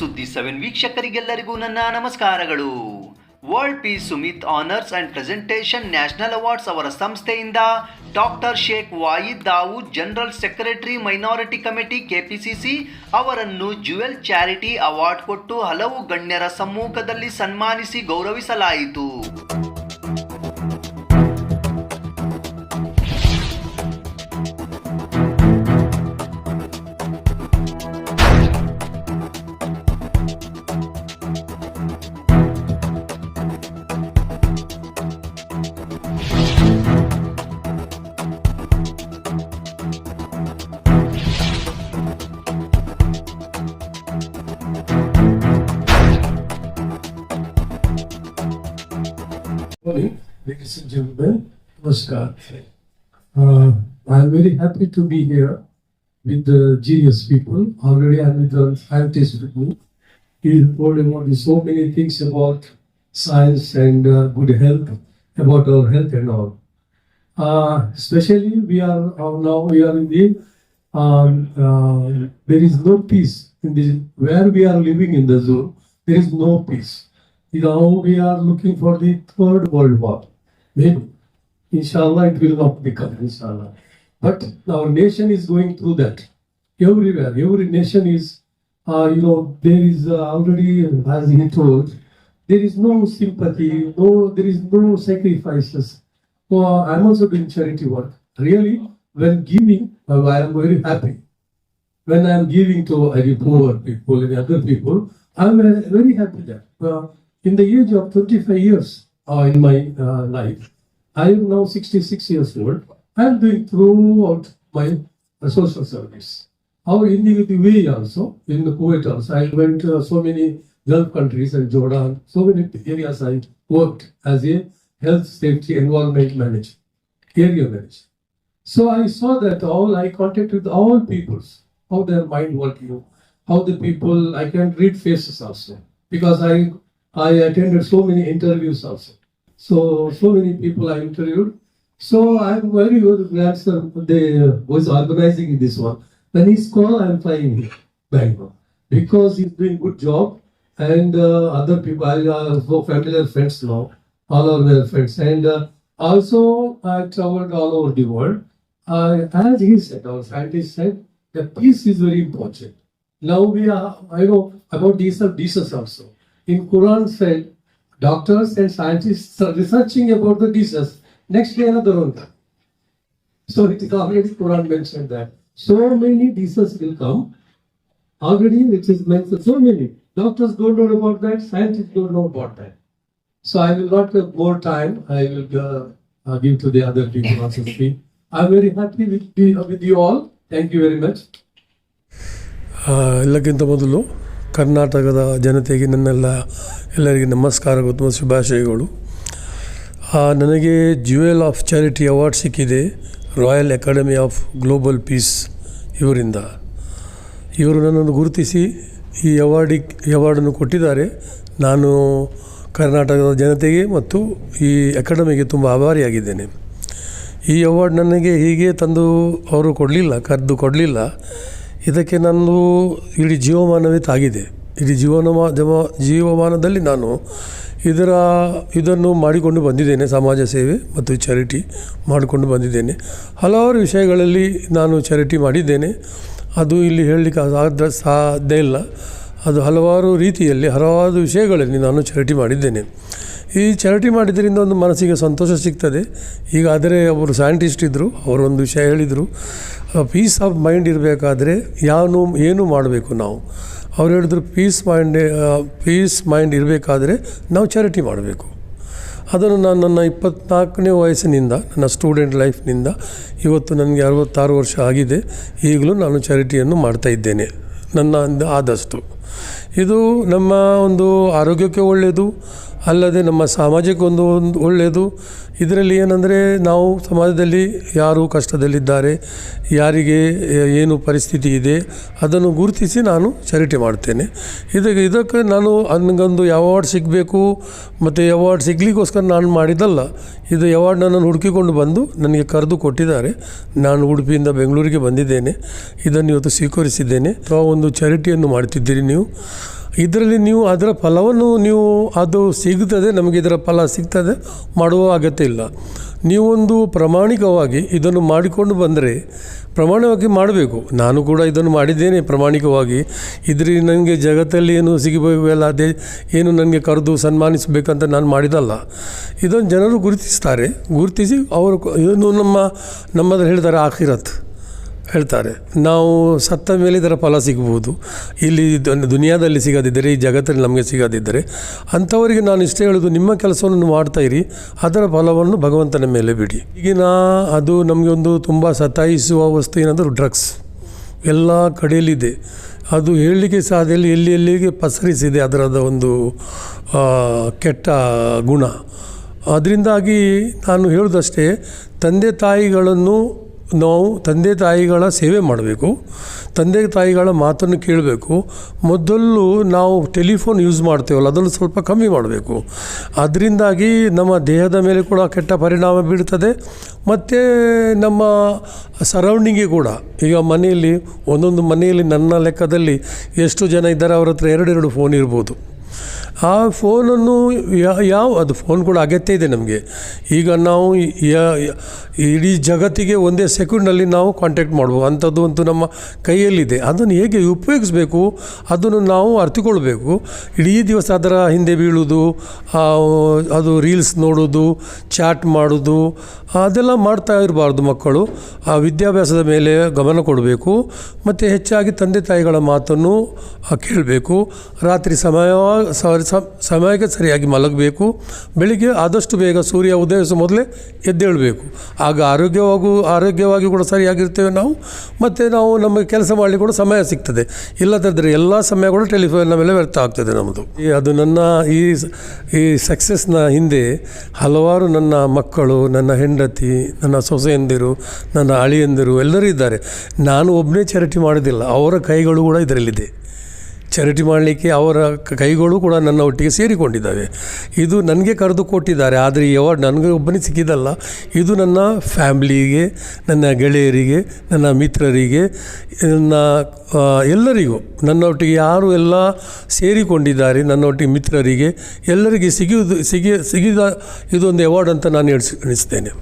ಸುದ್ದಿ ಸೆವೆನ್ ವೀಕ್ಷಕರಿಗೆಲ್ಲರಿಗೂ ನನ್ನ ನಮಸ್ಕಾರಗಳು. World peace summit honours and presentation national awards ಅವರ ಸಂಸ್ಥೆಯಿಂದ doctor Sheikh Waid Dawood general secretary minority committee KPCC ಅವರನ್ನು ಜುವೆಲ್ ಚಾರಿಟಿ ಅವಾರ್ಡ್ ಕೊಟ್ಟು ಹಲವು ಗಣ್ಯರ ಸಮ್ಮುಖದಲ್ಲಿ ಸನ್ಮಾನಿಸಿ ಗೌರವಿಸಲಾಯಿತು. Morning, ladies and gentlemen. Namaskar. Uh, I am very happy to be here with the genius people. Already I am with the scientist me. He told about so many things about science and uh, good health, about our health and all. Uh, especially we are uh, now we are in the um, uh, there is no peace in the where we are living in the zone. There is no peace. Now we are looking for the third world war. Maybe. Inshallah, it will not become, inshallah. But our nation is going through that. Everywhere, every nation is, uh, you know, there is uh, already, as he told, there is no sympathy, no, there is no sacrifices. So uh, I'm also doing charity work. Really, when giving, uh, I am very happy. When I am giving to any poor people and other people, I'm uh, very happy that. Uh, in the age of 25 years uh, in my uh, life, I am now 66 years old. I am doing throughout my uh, social service. Our in the, the way also, in the Kuwait also, I went to so many Gulf countries and Jordan, so many areas I worked as a health, safety, environment manager, area manager. So I saw that all, I contacted with all peoples, how their mind working, how the people, I can read faces also. Because I, I attended so many interviews also. So, so many people I interviewed. So I'm very glad sir, they uh, was organizing this one. When he's called, I'm flying Bangalore. Because he's doing good job and uh, other people, I uh, so familiar friends now, all are their friends. And uh, also I traveled all over the world. Uh, as he said, our scientist said, the peace is very important. Now we are, I know about these diseases also In Quran said, doctors and scientists are researching about the disease. Next day another one. come. So it is already Quran mentioned that. So many diseases will come. Already it is mentioned so many. Doctors don't know about that, scientists don't know about that. So I will not have more time. I will uh, uh, give to the other people also speak. I'm very happy with, you- with you all. Thank you very much. ಆ, ಎಲ್ಲಕ್ಕಿಂತ ಮೊದಲು ಕರ್ನಾಟಕದ ಜನತೆಗೆ ನನ್ನೆಲ್ಲ ಎಲ್ಲರಿಗೆ ನಮಸ್ಕಾರ ಮತ್ತು ಶುಭಾಶಯಗಳು. ನನಗೆ ಜ್ಯುವೆಲ್ ಆಫ್ ಚಾರಿಟಿ ಅವಾರ್ಡ್ ಸಿಕ್ಕಿದೆ. Royal academy of global peace ಇವರಿಂದ. ಇವರು ನನ್ನನ್ನು ಗುರುತಿಸಿ ಈ ಅವಾರ್ಡಿಗೆ ಈ ಅವಾರ್ಡನ್ನು ಕೊಟ್ಟಿದ್ದಾರೆ. ನಾನು ಕರ್ನಾಟಕದ ಜನತೆಗೆ ಮತ್ತು ಈ ಅಕಾಡೆಮಿಗೆ ತುಂಬ ಆಭಾರಿಯಾಗಿದ್ದೇನೆ. ಈ ಅವಾರ್ಡ್ ನನಗೆ ಹೀಗೆ ತಂದು ಅವರು ಕೊಡಲಿಲ್ಲ, ಕರೆದು ಕೊಡಲಿಲ್ಲ. ಇದಕ್ಕೆ ನಾನು ಇಡೀ ಜೀವಮಾನವೇ ತಾಗಿದೆ. ಇಡೀ ಜೀವನ ಜಮ ಜೀವಮಾನದಲ್ಲಿ ನಾನು ಇದರ, ಇದನ್ನು ಮಾಡಿಕೊಂಡು ಬಂದಿದ್ದೇನೆ, ಸಮಾಜ ಸೇವೆ ಮತ್ತು ಚಾರಿಟಿ ಮಾಡಿಕೊಂಡು ಬಂದಿದ್ದೇನೆ. ಹಲವಾರು ವಿಷಯಗಳಲ್ಲಿ ನಾನು ಚಾರಿಟಿ ಮಾಡಿದ್ದೇನೆ. ಅದು ಇಲ್ಲಿ ಹೇಳಲಿಕ್ಕೆ ಸಾಧ್ಯ ಸಾಧ್ಯ ಇಲ್ಲ. ಅದು ಹಲವಾರು ರೀತಿಯಲ್ಲಿ, ಹಲವಾರು ವಿಷಯಗಳಲ್ಲಿ ನಾನು ಚಾರಿಟಿ ಮಾಡಿದ್ದೇನೆ. ಈ ಚಾರಿಟಿ ಮಾಡಿದ್ರಿಂದ ಒಂದು ಮನಸ್ಸಿಗೆ ಸಂತೋಷ ಸಿಗ್ತದೆ. ಈಗ ಆದರೆ ಅವರು ಸೈಂಟಿಸ್ಟ್ ಇದ್ದರು ಅವರು ಒಂದು ವಿಷಯ ಹೇಳಿದರು. ಪೀಸ್ ಆಫ್ ಮೈಂಡ್ ಇರಬೇಕಾದ್ರೆ ಯಾನು, ಏನು ಮಾಡಬೇಕು ನಾವು? ಅವ್ರು ಹೇಳಿದ್ರು ಪೀಸ್ ಮೈಂಡ್ ಪೀಸ್ ಮೈಂಡ್ ಇರಬೇಕಾದ್ರೆ ನಾವು ಚಾರಿಟಿ ಮಾಡಬೇಕು. ಅದನ್ನು ನಾನು ನನ್ನ ಇಪ್ಪತ್ನಾಲ್ಕನೇ ವಯಸ್ಸಿನಿಂದ, ನನ್ನ ಸ್ಟೂಡೆಂಟ್ ಲೈಫ್ನಿಂದ ಇವತ್ತು ನನಗೆ ಅರವತ್ತಾರು ವರ್ಷ ಆಗಿದೆ. ಈಗಲೂ ನಾನು ಚಾರಿಟಿಯನ್ನು ಮಾಡ್ತಾ ಇದ್ದೇನೆ. ನನ್ನ ಆದಷ್ಟು. ಇದು ನಮ್ಮ ಒಂದು ಆರೋಗ್ಯಕ್ಕೆ ಒಳ್ಳೆಯದು, ಅಲ್ಲದೆ ನಮ್ಮ ಸಮಾಜಕ್ಕೆ ಒಂದು ಒಂದು ಒಳ್ಳೆಯದು. ಇದರಲ್ಲಿ ಏನಂದರೆ ನಾವು ಸಮಾಜದಲ್ಲಿ ಯಾರು ಕಷ್ಟದಲ್ಲಿದ್ದಾರೆ, ಯಾರಿಗೆ ಏನು ಪರಿಸ್ಥಿತಿ ಇದೆ, ಅದನ್ನು ಗುರುತಿಸಿ ನಾನು ಚಾರಿಟಿ ಮಾಡ್ತೇನೆ. ಇದಕ್ಕೆ ಇದಕ್ಕೆ ನಾನು ನನಗೊಂದು ಅವಾರ್ಡ್ ಸಿಗಬೇಕು, ಮತ್ತು ಅವಾರ್ಡ್ ಸಿಗಲಿಕ್ಕೋಸ್ಕರ ನಾನು ಮಾಡಿದ್ದಲ್ಲ. ಇದು ಅವಾರ್ಡ್ ನನ್ನನ್ನು ಹುಡುಕಿಕೊಂಡು ಬಂದು ನನಗೆ ಕರೆದು ಕೊಟ್ಟಿದ್ದಾರೆ. ನಾನು ಉಡುಪಿಯಿಂದ ಬೆಂಗಳೂರಿಗೆ ಬಂದಿದ್ದೇನೆ. ಇದನ್ನು ಇವತ್ತು ಸ್ವೀಕರಿಸಿದ್ದೇನೆ. ಅಥವಾ ಒಂದು ಚಾರಿಟಿಯನ್ನು ಮಾಡ್ತಿದ್ದೀರಿ ನೀವು. ಇದರಲ್ಲಿ ನೀವು ಅದರ ಫಲವನ್ನು ನೀವು ಅದು ಸಿಗುತ್ತದೆ ನಮಗೆ ಇದರ ಫಲ ಸಿಗ್ತದೆ, ಮಾಡುವ ಅಗತ್ಯ ಇಲ್ಲ. ನೀವೊಂದು ಪ್ರಾಮಾಣಿಕವಾಗಿ ಇದನ್ನು ಮಾಡಿಕೊಂಡು ಬಂದರೆ ಪ್ರಮಾಣವಾಗಿ ಮಾಡಬೇಕು. ನಾನು ಕೂಡ ಇದನ್ನು ಮಾಡಿದ್ದೇನೆ ಪ್ರಾಮಾಣಿಕವಾಗಿ. ಇದ್ರಿ ನನಗೆ ಜಗತ್ತಲ್ಲಿ ಏನು ಸಿಗಬೇಕಲ್ಲ ಅದೇ, ಏನು ನನಗೆ ಕರೆದು ಸನ್ಮಾನಿಸಬೇಕಂತ ನಾನು ಮಾಡಿದಲ್ಲ ಇದನ್ನು ಜನರು ಗುರುತಿಸ್ತಾರೆ. ಗುರುತಿಸಿ ಅವರು ಏನು ನಮ್ಮ, ನಮ್ಮದ್ರಲ್ಲಿ ಹೇಳ್ತಾರೆ, ಆಖಿರತ್. ಹೇಳ್ತಾರೆ, ನಾವು ಸತ್ತ ಮೇಲೆ ಇದರ ಫಲ ಸಿಗ್ಬೋದು ಇಲ್ಲಿ ದುನಿಯಾದಲ್ಲಿ ಸಿಗದಿದ್ದರೆ, ಈ ಜಗತ್ತಲ್ಲಿ ನಮಗೆ ಸಿಗದಿದ್ದರೆ, ಅಂಥವರಿಗೆ ನಾನು ಇಷ್ಟೇ ಹೇಳೋದು, ನಿಮ್ಮ ಕೆಲಸವನ್ನು ಮಾಡ್ತಾ ಇರಿ, ಅದರ ಫಲವನ್ನು ಭಗವಂತನ ಮೇಲೆ ಬಿಡಿ. ಈಗಿನ ಅದು ನಮಗೆ ಒಂದು ತುಂಬ ಸತಾಯಿಸುವ ವಸ್ತು ಏನಾದರೂ ಡ್ರಗ್ಸ್. ಎಲ್ಲ ಕಡೆಯಲ್ಲಿದೆ. ಅದು ಹೇಳಲಿಕ್ಕೆ ಸಾಧ್ಯದಲ್ಲಿ ಎಲ್ಲಿ ಎಲ್ಲಿಗೆ ಪಸರಿಸಿದೆ ಅದರದ ಒಂದು ಕೆಟ್ಟ ಗುಣ. ಅದರಿಂದಾಗಿ ನಾನು ಹೇಳೋದಷ್ಟೇ, ತಂದೆ ತಾಯಿಗಳನ್ನು ನಾವು ತಂದೆ ತಾಯಿಗಳ ಸೇವೆ ಮಾಡಬೇಕು. ತಂದೆ ತಾಯಿಗಳ ಮಾತನ್ನು ಕೇಳಬೇಕು. ಮೊದಲು ನಾವು ಟೆಲಿಫೋನ್ ಯೂಸ್ ಮಾಡ್ತೇವಲ್ಲ, ಅದನ್ನು ಸ್ವಲ್ಪ ಕಮ್ಮಿ ಮಾಡಬೇಕು. ಅದರಿಂದಾಗಿ ನಮ್ಮ ದೇಹದ ಮೇಲೆ ಕೂಡ ಕೆಟ್ಟ ಪರಿಣಾಮ ಬೀಳ್ತದೆ ಮತ್ತು ನಮ್ಮ ಸರೌಂಡಿಂಗಿಗೆ ಕೂಡ, ಈಗ ಮನೆಯಲ್ಲಿ, ಒಂದೊಂದು ಮನೆಯಲ್ಲಿ ನನ್ನ ಲೆಕ್ಕದಲ್ಲಿ ಎಷ್ಟು ಜನ ಇದ್ದಾರೆ, ಅವ್ರ ಹತ್ರ ಎರಡೆರಡು ಫೋನ್ ಇರ್ಬೋದು. ಆ ಫೋನನ್ನು ಯಾವ, ಅದು ಫೋನ್ ಕೂಡ ಅಗತ್ಯ ಇದೆ ನಮಗೆ. ಈಗ ನಾವು ಇಡೀ ಜಗತ್ತಿಗೆ ಒಂದೇ ಸೆಕೆಂಡಲ್ಲಿ ನಾವು ಕಾಂಟ್ಯಾಕ್ಟ್ ಮಾಡ್ಬೋದು. ಅಂಥದ್ದು ಅಂತೂ ನಮ್ಮ ಕೈಯಲ್ಲಿದೆ. ಅದನ್ನು ಹೇಗೆ ಉಪಯೋಗಿಸ್ಬೇಕು? ಅದನ್ನು ನಾವು ಅರ್ಥಕೊಳ್ಬೇಕು ಇಡೀ ದಿವಸ ಅದರ ಹಿಂದೆ ಬೀಳೋದು ಅದು ರೀಲ್ಸ್ ನೋಡೋದು ಚಾಟ್ ಮಾಡೋದು ಅದೆಲ್ಲ ಮಾಡ್ತಾ ಇರಬಾರ್ದು ಮಕ್ಕಳು. ಆ ವಿದ್ಯಾಭ್ಯಾಸದ ಮೇಲೆ ಗಮನ ಕೊಡಬೇಕು. ಮತ್ತು ಹೆಚ್ಚಾಗಿ ತಂದೆ ತಾಯಿಗಳ ಮಾತನ್ನು ಕೇಳಬೇಕು. ರಾತ್ರಿ ಸಮಯ ಸ- ಸ- ಸಮಯಕ್ಕೆ ಸರಿಯಾಗಿ ಮಲಗಬೇಕು. ಬೆಳಿಗ್ಗೆ ಆದಷ್ಟು ಬೇಗ ಸೂರ್ಯ ಉದಯಿಸೋ ಮೊದಲೇ ಎದ್ದೇಳಬೇಕು. ಆಗ ಆರೋಗ್ಯವಾಗೂ ಆರೋಗ್ಯವಾಗಿ ಕೂಡ ಸರಿಯಾಗಿರ್ತೇವೆ ನಾವು. ಮತ್ತು ನಾವು ನಮಗೆ ಕೆಲಸ ಮಾಡಲಿಕ್ಕೆ ಕೂಡ ಸಮಯ ಸಿಗ್ತದೆ. ಇಲ್ಲದಿದ್ದರೆ ಎಲ್ಲ ಸಮಯ ಕೂಡ ಟೆಲಿಫೋನ್ನ ಮೇಲೆ ವ್ಯರ್ಥ ಆಗ್ತದೆ ನಮ್ಮದು. ಈ ಅದು ನನ್ನ ಈ ಈ ಸಕ್ಸಸ್ನ ಹಿಂದೆ ಹಲವಾರು ನನ್ನ ಮಕ್ಕಳು, ನನ್ನ ಹೆಂಡತಿ, ನನ್ನ ಸೊಸೆಯಂದಿರು, ನನ್ನ ಅಳಿಯಂದಿರು ಎಲ್ಲರೂ ಇದ್ದಾರೆ. ನಾನು ಒಬ್ಬನೇ ಚಾರಿಟಿ ಮಾಡೋದಿಲ್ಲ ಅವರ ಕೈಗಳು ಕೂಡ ಇದರಲ್ಲಿದೆ. ಚಾರಿಟಿ ಮಾಡಲಿಕ್ಕೆ ಅವರ ಕೈಗಳು ಕೂಡ ನನ್ನ ಒಟ್ಟಿಗೆ ಸೇರಿಕೊಂಡಿದ್ದಾವೆ. ಇದು ನನಗೆ ಕರೆದು ಕೊಟ್ಟಿದ್ದಾರೆ, ಆದರೆ ಈ ಅವಾರ್ಡ್ ನನಗೆ ಒಬ್ಬನೇ ಸಿಕ್ಕಿದಲ್ಲ ಇದು ನನ್ನ ಫ್ಯಾಮ್ಲಿಗೆ, ನನ್ನ ಗೆಳೆಯರಿಗೆ, ನನ್ನ ಮಿತ್ರರಿಗೆ, ನನ್ನ ಎಲ್ಲರಿಗೂ, ನನ್ನ ಒಟ್ಟಿಗೆ ಯಾರು ಎಲ್ಲ ಸೇರಿಕೊಂಡಿದ್ದಾರೆ, ನನ್ನ ಒಟ್ಟಿಗೆ ಮಿತ್ರರಿಗೆ ಎಲ್ಲರಿಗೆ ಸಿಗಿಯುವುದು ಸಿಗಿ, ಸಿಗಿದ ಇದೊಂದು ಅವಾರ್ಡ್ ಅಂತ ನಾನು ಎಣಿಸ್ ಎಣಿಸ್ತೇನೆ.